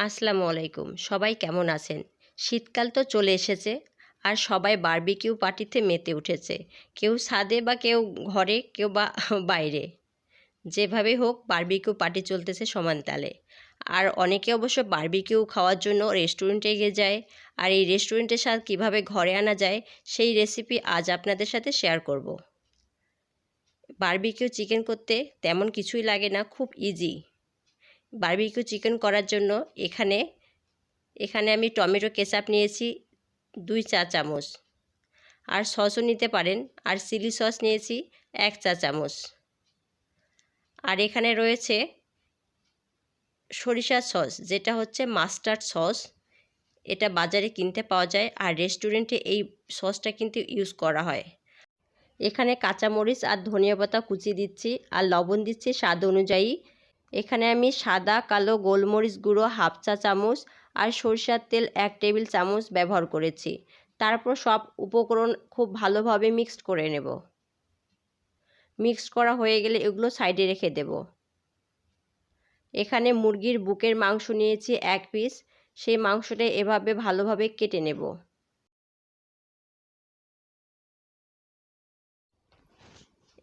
আসসালামু আলাইকুম। সবাই কেমন আছেন? শীতকাল তো চলে এসেছে, আর সবাই বারবিকিউ পার্টিতে মেতে উঠেছে। কেউ ছাদে বা কেউ ঘরে, কেউ বা বাইরে। যেভাবে হোক, বারবিকিউ পার্টি চলতেছে সমান তালে। আর অনেকে অবশ্য বারবিকিউ খাওয়ার জন্য রেস্টুরেন্টে গিয়ে যায়। আর এই রেস্টুরেন্টের স্বাদ কীভাবে ঘরে আনা যায়, সেই রেসিপি আজ আপনাদের সাথে শেয়ার করব। বারবিকিউ চিকেন করতে তেমন কিছুই লাগে না, খুব ইজি বারবিকিউ চিকেন করার জন্য এখানে এখানে আমি টমেটো কেচাপ নিয়েছি, দুই চা চামচ। আর সসও নিতে পারেন, আর চিলি সস নিয়েছি এক চা চামচ। আর এখানে রয়েছে সরিষার সস, যেটা হচ্ছে মাস্টার্ড সস। এটা বাজারে কিনতে পাওয়া যায়, আর রেস্টুরেন্টে এই সসটা কিন্তু ইউজ করা হয়। এখানে কাঁচামরিচ আর ধনিয়া পাতা কুচি দিচ্ছি, আর লবণ দিচ্ছি স্বাদ অনুযায়ী। এখানে আমি সাদা, কালো গোলমরিচ গুঁড়ো হাফ চা চামচ আর সরিষার তেল এক টেবিল চামচ ব্যবহার করেছি। তারপর সব উপকরণ খুব ভালোভাবে মিক্সড করে নেব। মিক্সড করা হয়ে গেলে এগুলো সাইডে রেখে দেব। এখানে মুরগির বুকের মাংস নিয়েছি এক পিস। সেই মাংসটা এভাবে ভালোভাবে কেটে নেব।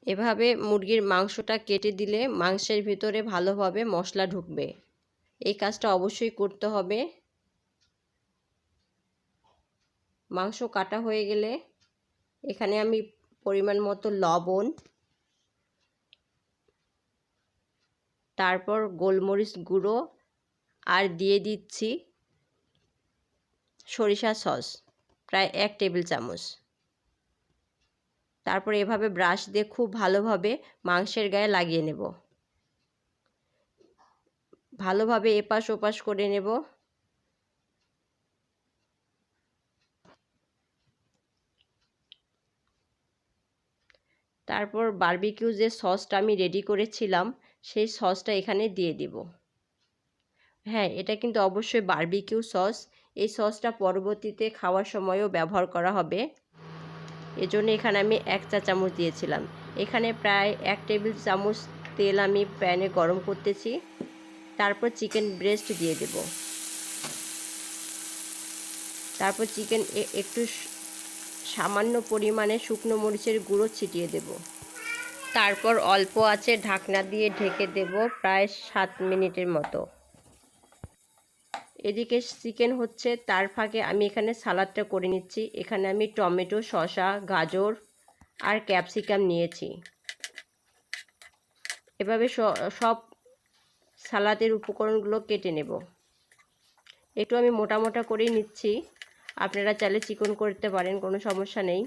এভাবে মুরগির মাংসটা কেটে দিলে মাংসের ভিতরে ভালোভাবে মশলা ঢুকবে। এই কাজটা অবশ্যই করতে হবে। মাংস কাটা হয়ে গেলে এখানে আমি পরিমাণ মতো লবণ, তারপর গোলমরিচ গুঁড়ো আর দিয়ে দিচ্ছি সরিষা সস, প্রায় এক টেবিল চামচ। তারপর এভাবে ব্রাশ দিয়ে খুব ভালোভাবে মাংসের গায়ে লাগিয়ে নেব। ভালোভাবে এপাশ ওপাশ করে নেব। তারপর বার্বিকিউ যে সসটা আমি রেডি করেছিলাম, সেই সসটা এখানে দিয়ে দিব। হ্যাঁ এটা কিন্তু অবশ্যই বারবিকিউ সস এই সসটা পরবর্তীতে খাওয়ার সময়ও ব্যবহার করা হবে। এজন্য এখানে আমি এক চা চামচ দিয়েছিলাম। এখানে প্রায় এক টেবিল চামচ তেল আমি প্যানে গরম করতেছি। তারপর চিকেন ব্রেস্ট দিয়ে দেব। তারপর চিকেন একটু সামান্য পরিমাণে শুকনো মরিচের গুঁড়ো ছিটিয়ে দেব। তারপর অল্প আছে ঢাকনা দিয়ে ঢেকে দেব প্রায় সাত মিনিটের মতো। এদিকে চিকেন হচ্ছে, তার ফাঁকে আমি এখানে সালাদটা করে নিচ্ছি। এখানে আমি টমেটো, শসা, গাজর আর ক্যাপসিকাম নিয়েছি। এভাবে সব সালাদের উপকরণগুলো কেটে নেব। একটু আমি মোটা মোটা করেই নিচ্ছি। আপনারা চাইলে চিকন করতে পারেন, কোনো সমস্যা নেই।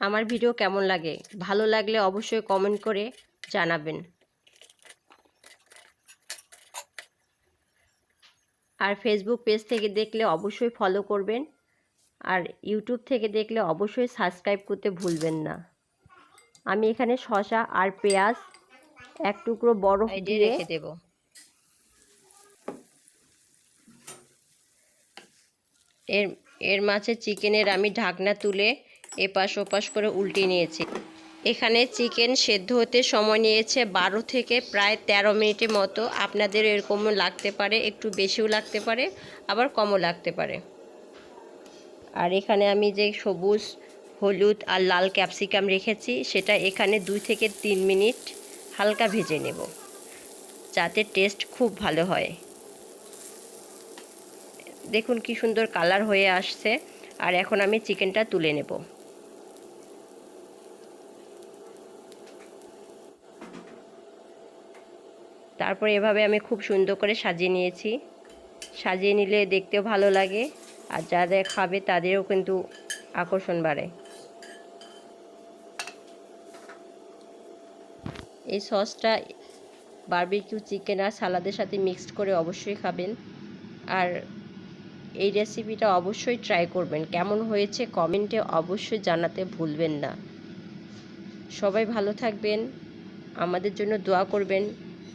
আমার ভিডিও কেমন লাগে? ভালো লাগলে অবশ্যই কমেন্ট করে জানাবেন। আর ফেসবুক পেজ থেকে দেখলে অবশ্যই ফলো করবেন। আর ইউটিউব থেকে দেখলে অবশ্যই সাবস্ক্রাইব করতে ভুলবেন না। আমি এখানে শশা আর পেঁয়াজ এক টুকরো বরফ দিয়ে রেখে দেব। এর এর মাঝে চিকেনের আমি ঢাকনা তুলে এপাশ ওপাশ করে উল্টে নিয়েছি। এখানে চিকেন সেদ্ধ হতে সময় নিয়েছে বারো থেকে প্রায় ১৩ মিনিটের মতো। আপনাদের এরকমও লাগতে পারে, একটু বেশিও লাগতে পারে, আবার কমও লাগতে পারে। আর এখানে আমি যে সবুজ, হলুদ আর লাল ক্যাপসিকাম রেখেছি, সেটা এখানে দুই থেকে তিন মিনিট হালকা ভেজে নেব, যাতে টেস্ট খুব ভালো হয়। দেখুন কি সুন্দর কালার হয়ে আসছে। আর এখন আমি চিকেনটা তুলে নেব। তারপর এভাবে আমি খুব সুন্দর করে সাজিয়ে নিয়েছি। সাজিয়ে নিলে দেখতেও ভালো লাগে আর যাদের খাবে তাদেরও কিন্তু আকর্ষণ বাড়ে। এই সসটা বারবিকিউ চিকেন আর সালাদের সাথে মিক্সড করে অবশ্যই খাবেন। আর এই রেসিপিটা অবশ্যই ট্রাই করবেন। কেমন হয়েছে কমেন্টে অবশ্যই জানাতে ভুলবেন না। সবাই ভালো থাকবেন। আমাদের জন্য দোয়া করবেন।